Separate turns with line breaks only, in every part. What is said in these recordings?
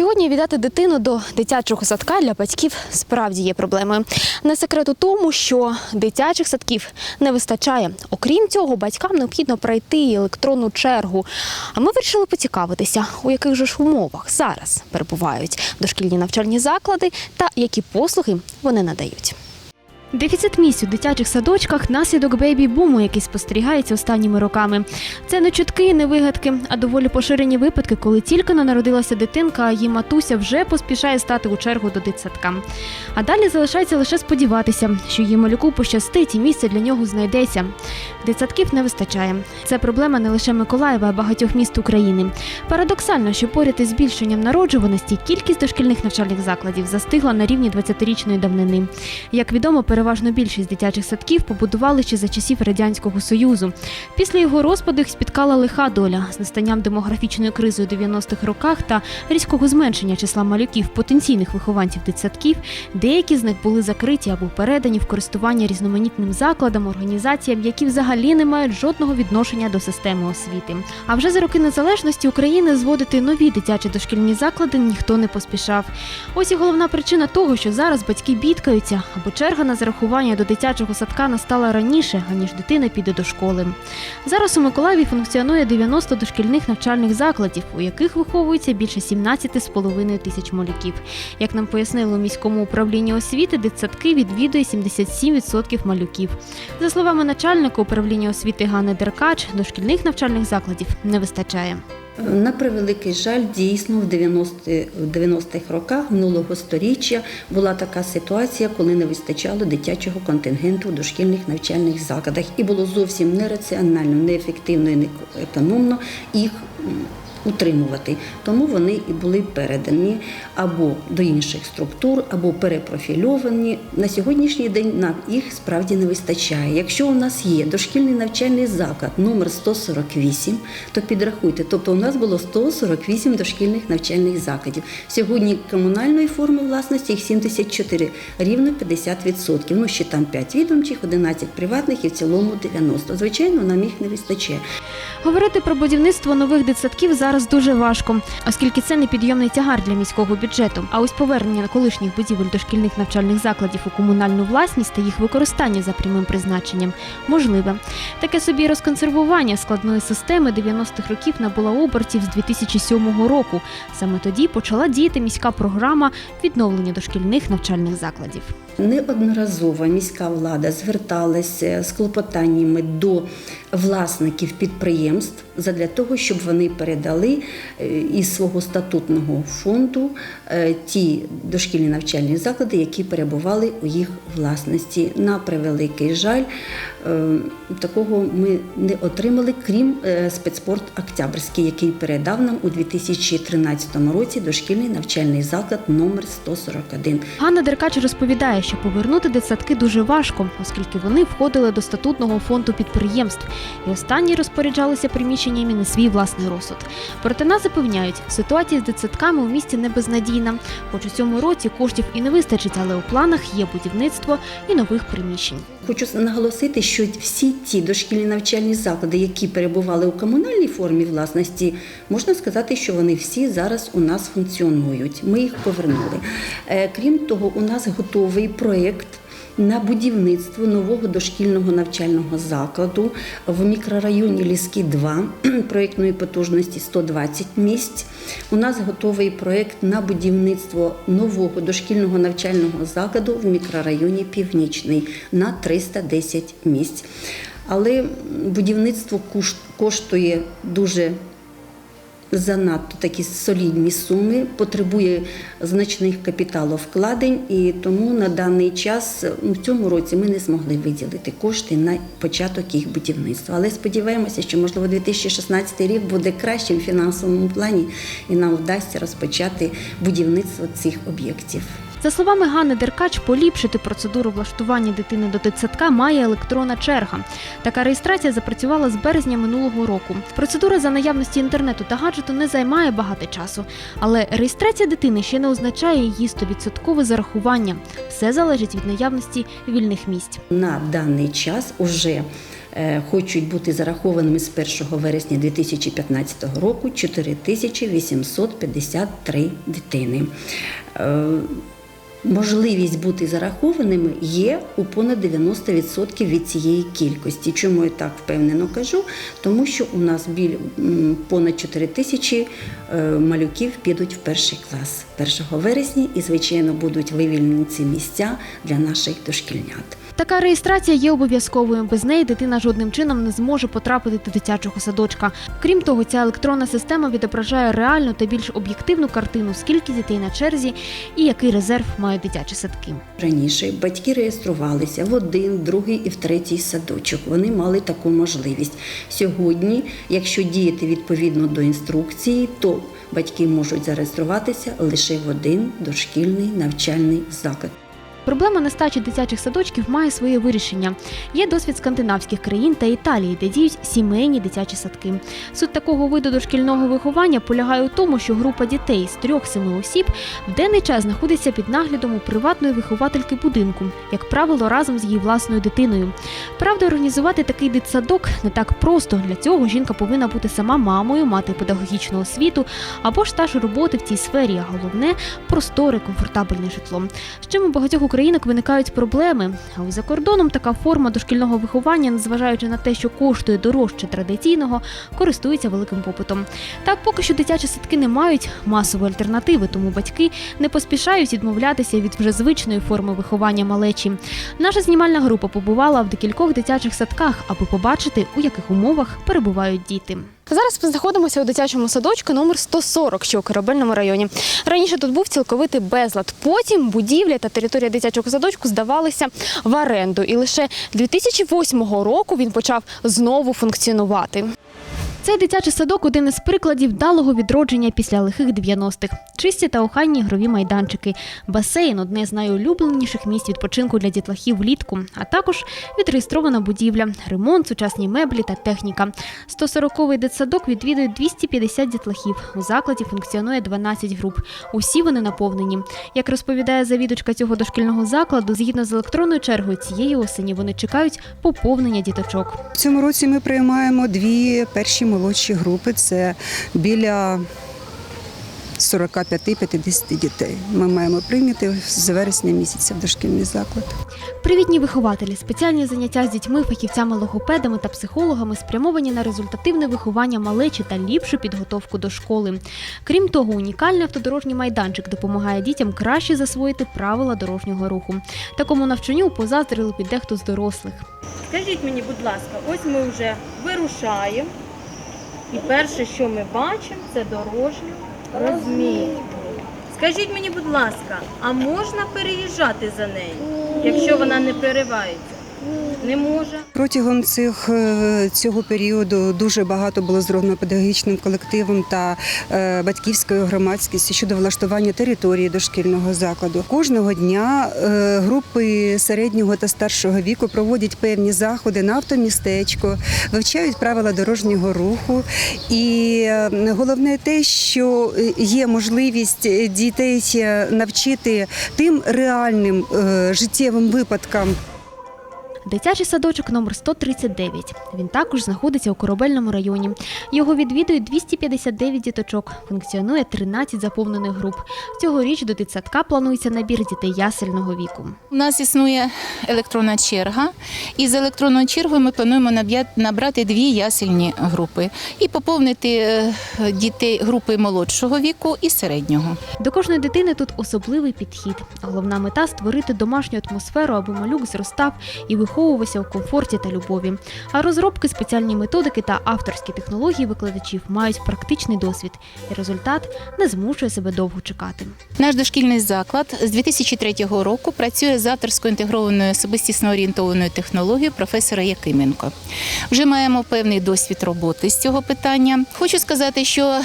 Сьогодні віддати дитину до дитячого садка для батьків справді є проблемою. Не секрет у тому, що дитячих садків не вистачає. Окрім цього, батькам необхідно пройти електронну чергу. А ми вирішили поцікавитися, у яких же ж умовах зараз перебувають дошкільні навчальні заклади та які послуги вони надають. Дефіцит місць у дитячих садочках наслідок бейбі-буму, який спостерігається останніми роками. Це не чутки, не вигадки, а доволі поширені випадки, коли тільки но народилася дитинка, а її матуся вже поспішає стати у чергу до дитсадка. А далі залишається лише сподіватися, що її малюку пощастить і місце для нього знайдеться. Дитсадків не вистачає. Це проблема не лише Миколаєва, а багатьох міст України. Парадоксально, що поряд із збільшенням народжуваності кількість дошкільних навчальних закладів застигла на рівні 20-річної давнини. Як відомо, переважно більшість дитячих садків побудували ще за часів радянського союзу. Після його розпаду їх спіткала лиха доля з настанням демографічної кризи у 90-х роках та різкого зменшення числа малюків потенційних вихованців дитсадків. Деякі з них були закриті або передані в користування різноманітним закладам, організаціям, які взагалі не мають жодного відношення до системи освіти. А вже за роки незалежності України зводити нові дитячі дошкільні заклади ніхто не поспішав. Ось і головна причина того, що зараз батьки бідкаються, або черга на зарахування до дитячого садка настала раніше, аніж дитина піде до школи. Зараз у Миколаєві функціонує 90 дошкільних навчальних закладів, у яких виховується більше 17,5 тисяч малюків. Як нам пояснили у міському управлінні освіти, дитсадки відвідує 77% малюків. За словами начальника управління освіти Ганни Деркач, дошкільних навчальних закладів не вистачає.
На превеликий жаль, дійсно в 90 в 90-х роках минулого століття була така ситуація, коли не вистачало дитячого контингенту в дошкільних навчальних закладах, і було зовсім нераціонально, неефективно і не економно їх утримувати. Тому вони і були передані або до інших структур, або перепрофільовані. На сьогоднішній день нам їх справді не вистачає. Якщо у нас є дошкільний навчальний заклад номер 148, то підрахуйте, тобто у нас було 148 дошкільних навчальних закладів. Сьогодні комунальної форми власності їх 74, рівно 50%. Ну ще там 5 відомчих, 11 приватних і в цілому 90. Звичайно, нам їх не вистачає.
Говорити про будівництво нових дитсадків зараз дуже важко, оскільки це непідйомний тягар для міського бюджету. А ось повернення колишніх будівель дошкільних навчальних закладів у комунальну власність та їх використання за прямим призначенням можливе. Таке собі розконсервування складної системи 90-х років набула обертів з 2007 року. Саме тоді почала діяти міська програма відновлення дошкільних навчальних закладів.
Неодноразово міська влада зверталася з клопотаннями до власників підприємств задля того, щоб вони передали е, із свого статутного фонду е, ті дошкільні навчальні заклади, які перебували у їх власності. На превеликий жаль, такого ми не отримали, крім е, спецспорт Октябрьський, який передав нам у 2013 році дошкільний навчальний заклад номер 141.
Ганна Деркач розповідає, що повернути дитсадки дуже важко, оскільки вони входили до статутного фонду підприємств, і останні розпоряджалися приміщеннями на свій власний розсуд. Проте нас запевняють, ситуація з дитсадками у місті не безнадійна. Хоч у цьому році коштів і не вистачить, але у планах є будівництво і нових приміщень.
Хочу наголосити, що всі ті дошкільні навчальні заклади, які перебували у комунальній формі власності, можна сказати, що вони всі зараз у нас функціонують. Ми їх повернули. Е, Крім того, у нас готовий проєкт. На будівництво нового дошкільного навчального закладу в мікрорайоні Ліски 2 проєктної потужності 120 місць. У нас готовий проєкт на будівництво нового дошкільного навчального закладу в мікрорайоні Північний на 310 місць. Але будівництво коштує дуже занадто такі солідні суми, потребує значних капіталовкладень, і тому на даний час ну, в цьому році ми не змогли виділити кошти на початок їх будівництва. Але сподіваємося, що можливо 2016 рік буде кращим в фінансовому плані, і нам вдасться розпочати будівництво цих об'єктів.
За словами Ганни Деркач, поліпшити процедуру влаштування дитини до дитсадка має електронна черга. Така реєстрація запрацювала з березня минулого року. Процедура за наявності інтернету та гаджету не займає багато часу, але реєстрація дитини ще не означає її 100% зарахування. Все залежить від наявності вільних місць.
На даний час уже е, хочуть бути зарахованими з 1 вересня 2015 року 4853 дитини. Можливість бути зарахованими є у понад 90% від цієї кількості. Чому я так впевнено кажу? Тому що у нас біль понад 4 тисячі е, малюків підуть в перший клас 1 вересня і, звичайно, будуть вивільнені ці місця для наших дошкільнят.
Така реєстрація є обов'язковою. Без неї дитина жодним чином не зможе потрапити до дитячого садочка. Крім того, ця електронна система відображає реальну та більш об'єктивну картину, скільки дітей на черзі і який резерв мають дитячі садки.
Раніше батьки реєструвалися в один, другий і в третій садочок. Вони мали таку можливість. Сьогодні, якщо діяти відповідно до інструкції, то батьки можуть зареєструватися лише в один дошкільний навчальний заклад.
Проблема нестачі дитячих садочків має своє вирішення. Є досвід скандинавських країн та Італії, де діють сімейні дитячі садки. Суть такого виду дошкільного виховання полягає у тому, що група дітей з трьох-семи осіб в денний час знаходиться під наглядом у приватної виховательки будинку, як правило, разом з її власною дитиною. Правда, організувати такий дитсадок не так просто. Для цього жінка повинна бути сама мамою, мати педагогічну освіту або ж стаж роботи в цій сфері. А головне просторе, комфортабельне житло. З чим у багатьох українок виникають проблеми. А ось за кордоном така форма дошкільного виховання, незважаючи на те, що коштує дорожче традиційного, користується великим попитом. Так, поки що дитячі садки не мають масової альтернативи, тому батьки не поспішають відмовлятися від вже звичної форми виховання малечі. Наша знімальна група побувала в декількох дитячих садках, аби побачити, у яких умовах перебувають діти. Зараз ми знаходимося у дитячому садочку номер 140, що у корабельному районі. Раніше тут був цілковитий безлад. Потім будівля та територія дитячого садочку здавалися в оренду. І лише 2008 року він почав знову функціонувати. Цей дитячий садок один із прикладів вдалого відродження після лихих 90-х. Чисті та охайні ігрові майданчики, басейн одне з найулюбленіших місць відпочинку для дітлахів влітку, а також відреєстрована будівля, ремонт, сучасні меблі та техніка. 140-й дитсадок відвідує 250 дітлахів. У закладі функціонує 12 груп. Усі вони наповнені. Як розповідає завідувачка цього дошкільного закладу, згідно з електронною чергою цієї осені вони чекають поповнення діточок.
В цьому році ми приймаємо дві перші молодші групи. Це біля 45-50 дітей. Ми маємо прийняти з вересня місяця в дошкільний заклад.
Привітні вихователі, спеціальні заняття з дітьми, фахівцями, логопедами та психологами спрямовані на результативне виховання малечі та ліпшу підготовку до школи. Крім того, унікальний автодорожній майданчик допомагає дітям краще засвоїти правила дорожнього руху. Такому навчанню позаздрили під дехто з дорослих.
Скажіть мені, будь ласка, ось ми вже вирушаємо. І перше, що ми бачимо, це дорожню розмітку. Скажіть мені, будь ласка, а можна переїжджати за нею, якщо вона не переривається? Не може.
Протягом цих, е, цього періоду дуже багато було зроблено педагогічним колективом та е, батьківською громадськістю щодо влаштування території дошкільного закладу. Кожного дня е, групи середнього та старшого віку проводять певні заходи на автомістечко, вивчають правила дорожнього руху. І головне те, що є можливість дітей навчити тим реальним життєвим випадкам.
Дитячий садочок номер 139. Він також знаходиться у корабельному районі. Його відвідують 259 діточок. Функціонує 13 заповнених груп. Цьогоріч до дитсадка планується набір дітей ясельного віку.
У нас існує електронна черга, і з електронною чергою ми плануємо набрати дві ясельні групи і поповнити е, дітей групи молодшого віку і середнього.
До кожної дитини тут особливий підхід. Головна мета створити домашню атмосферу, аби малюк зростав і виховувався у комфорті та любові. А розробки, спеціальні методики та авторські технології викладачів мають практичний досвід, і результат не змушує себе довго чекати.
Наш дошкільний заклад з 2003 року працює з авторською інтегрованою особистісно орієнтованою технологією професора Якименко. Вже маємо певний досвід роботи з цього питання. Хочу сказати, що е,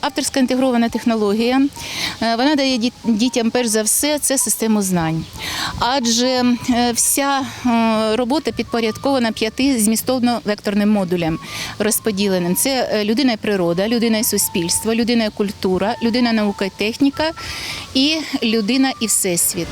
авторська інтегрована технологія е, вона дає дітям перш за все це систему знань, адже е, вся робота підпорядкована п'яти змістовно-векторним модулям розподіленим. Це е, людина і природа, людина і суспільство, людина і культура, людина наука і техніка і людина і всесвіт.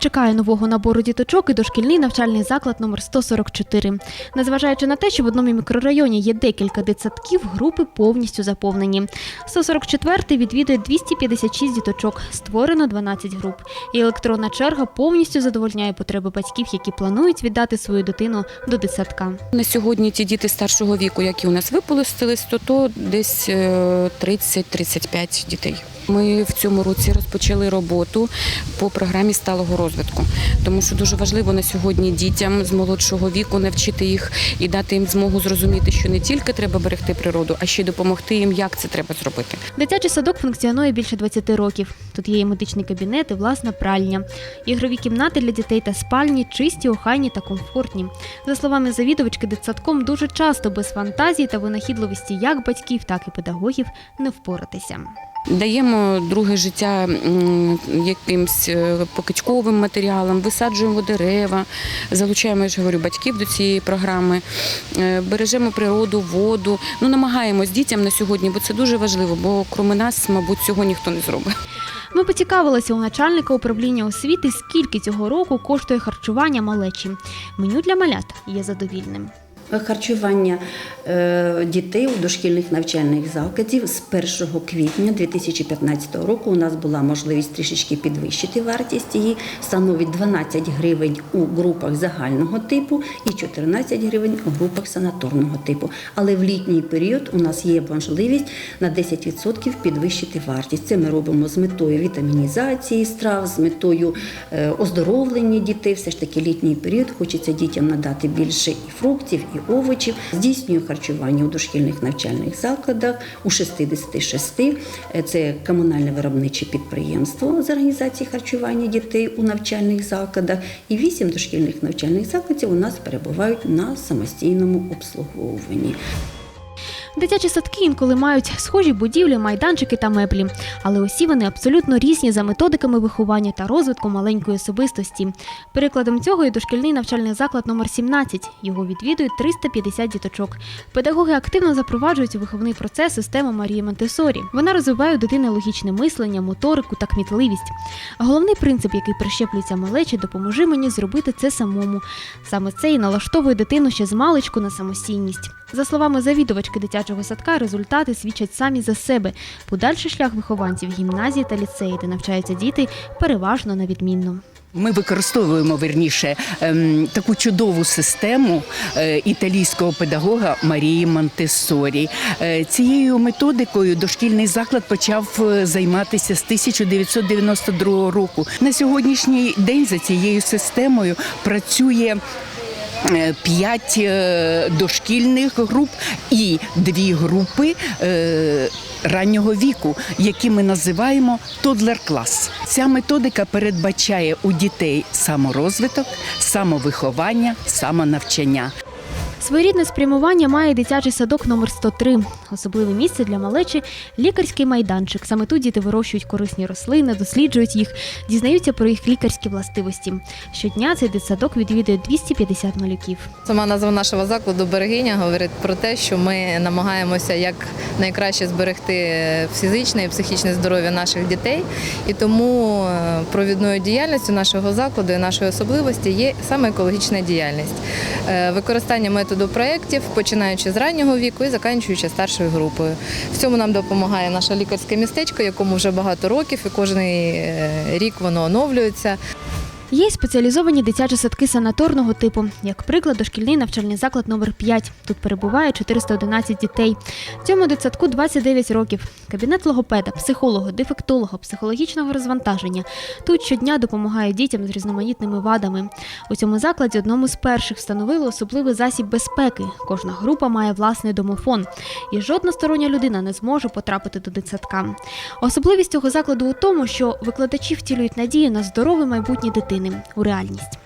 Чекає нового набору діточок і дошкільний навчальний заклад номер 144. Незважаючи на те, що в одному мікрорайоні є декілька дитсадків, групи повністю заповнені. 144-й відвідує 256 діточок, створено 12 груп. І електронна черга повністю задовольняє потреби батьків, які планують віддати свою дитину до дитсадка.
На сьогодні ті діти старшого віку, які у нас виполостились, то, то десь е, 30-35 дітей. Ми в цьому році розпочали роботу по програмі сталого розвитку, тому що дуже важливо на сьогодні дітям з молодшого віку навчити їх і дати їм змогу зрозуміти, що не тільки треба берегти природу, а ще й допомогти їм, як це треба зробити.
Дитячий садок функціонує більше 20 років. Тут є і медичний кабінет, і власна пральня. Ігрові кімнати для дітей та спальні чисті, охайні та комфортні. За словами завідувачки, дитсадком дуже часто без фантазії та винахідливості як батьків, так і педагогів не впоратися.
Даємо друге життя якимсь е, покичковим матеріалам, висаджуємо дерева, залучаємо, я ж говорю, батьків до цієї програми, е, бережемо природу, воду. Ну, намагаємось дітям на сьогодні, бо це дуже важливо, бо крім нас, мабуть, цього ніхто не зробить.
Ми поцікавилися у начальника управління освіти, скільки цього року коштує харчування малечі. Меню для малят є задовільним.
Харчування е, дітей у дошкільних навчальних закладів з 1 квітня 2015 року у нас була можливість трішечки підвищити вартість її. Становить 12 гривень у групах загального типу і 14 гривень у групах санаторного типу. Але в літній період у нас є можливість на 10% підвищити вартість. Це ми робимо з метою вітамінізації страв, з метою е, оздоровлення дітей. Все ж таки літній період хочеться дітям надати більше і фруктів, і овочів. Здійснює харчування у дошкільних навчальних закладах у 66. Е, Це комунальне виробниче підприємство з організації харчування дітей у навчальних закладах. І 8 дошкільних навчальних закладів у нас перебувають на самостійному обслуговуванні.
Дитячі садки інколи мають схожі будівлі, майданчики та меблі, але усі вони абсолютно різні за методиками виховання та розвитку маленької особистості. Прикладом цього є дошкільний навчальний заклад номер 17. Його відвідують 350 діточок. Педагоги активно запроваджують у виховний процес систему Марії Монтесорі. Вона розвиває у дитини логічне мислення, моторику та кмітливість. Головний принцип, який прищеплюється малечі, допоможи мені зробити це самому. Саме це і налаштовує дитину ще з маличку на самостійність. За словами завідувачки дитячого садка, результати свідчать самі за себе. Подальший шлях вихованців гімназії та ліцеї, де навчаються діти, переважно на відмінно.
Ми використовуємо верніше ем, таку чудову систему е, італійського педагога Марії Монтессорі. Е, Цією методикою дошкільний заклад почав е, займатися з 1992 року. На сьогоднішній день за цією системою працює. Е, П'ять е, дошкільних груп і дві групи е, раннього віку, які ми називаємо тодлер-клас. Ця методика передбачає у дітей саморозвиток, самовиховання, самонавчання.
Своєрідне спрямування має дитячий садок номер 103. Особливе місце для малечі лікарський майданчик. Саме тут діти вирощують корисні рослини, досліджують їх, дізнаються про їх лікарські властивості. Щодня цей дитсадок відвідує 250 малюків.
Сама назва нашого закладу Берегиня говорить про те, що ми намагаємося як найкраще зберегти фізичне і психічне здоров'я наших дітей. І тому е, провідною діяльністю нашого закладу і нашої особливості є саме екологічна діяльність. Е, Використання до проєктів, починаючи з раннього віку і заканчуючи старшою групою. В цьому нам допомагає наше лікарське містечко, якому вже багато років, і кожен рік воно оновлюється.
Є спеціалізовані дитячі садки санаторного типу, як приклад, дошкільний навчальний заклад номер 5 Тут перебуває 411 дітей. Цьому дитсадку 29 років. Кабінет логопеда, психолога, дефектолога, психологічного розвантаження. Тут щодня допомагають дітям з різноманітними вадами. У цьому закладі одному з перших встановили особливий засіб безпеки. Кожна група має власний домофон, і жодна стороння людина не зможе потрапити до дитсадка. Особливість цього закладу у тому, що викладачі втілюють надію на здорове майбутнє дитини у реальність.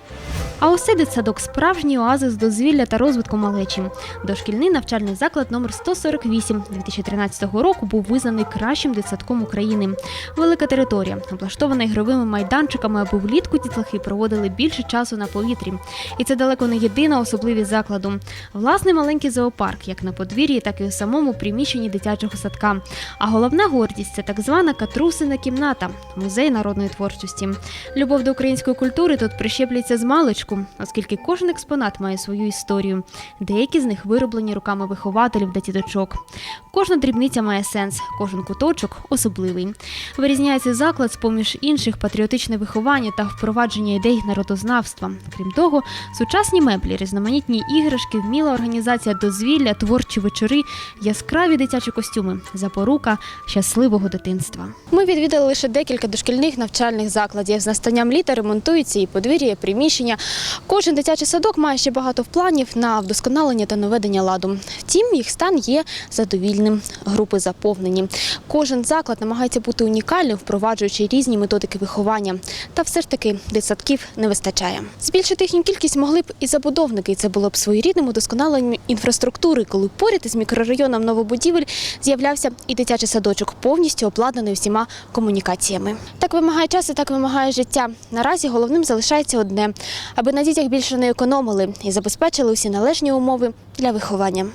А ось дитсадок справжній оазис дозвілля та розвитку малечі. Дошкільний навчальний заклад номер 148 2013 року був визнаний кращим дитсадком України. Велика територія, облаштована ігровими майданчиками, аби влітку дітлахи проводили більше часу на повітрі. І це далеко не єдина особливість закладу. Власний маленький зоопарк, як на подвір'ї, так і у самому приміщенні дитячого садка. А головна гордість це так звана катрусина кімната, музей народної творчості. Любов до української культури тут прищеплюється з маличку, оскільки кожен експонат має свою історію. Деякі з них вироблені руками вихователів та діточок. Кожна дрібниця має сенс, кожен куточок особливий. Вирізняється заклад з поміж інших патріотичне виховання та впровадження ідей народознавства. Крім того, сучасні меблі, різноманітні іграшки, вміла організація дозвілля, творчі вечори, яскраві дитячі костюми, запорука щасливого дитинства. Ми відвідали лише декілька дошкільних навчальних закладів. З настанням літа ремонтуються і подвір'я, приміщення. Кожен дитячий садок має ще багато планів на вдосконалення та наведення ладу. Втім, їх стан є задовільним. Групи заповнені. Кожен заклад намагається бути унікальним, впроваджуючи різні методики виховання. Та все ж таки дитсадків не вистачає. Збільшити їхню кількість могли б і забудовники. І Це було б своєрідним удосконаленням інфраструктури, коли поряд із мікрорайоном новобудівель з'являвся і дитячий садочок, повністю обладнаний всіма комунікаціями. Так вимагає час і так вимагає життя. Наразі головним залишається одне, аби на дітях більше не економили і забезпечили усі належні умови для виховання.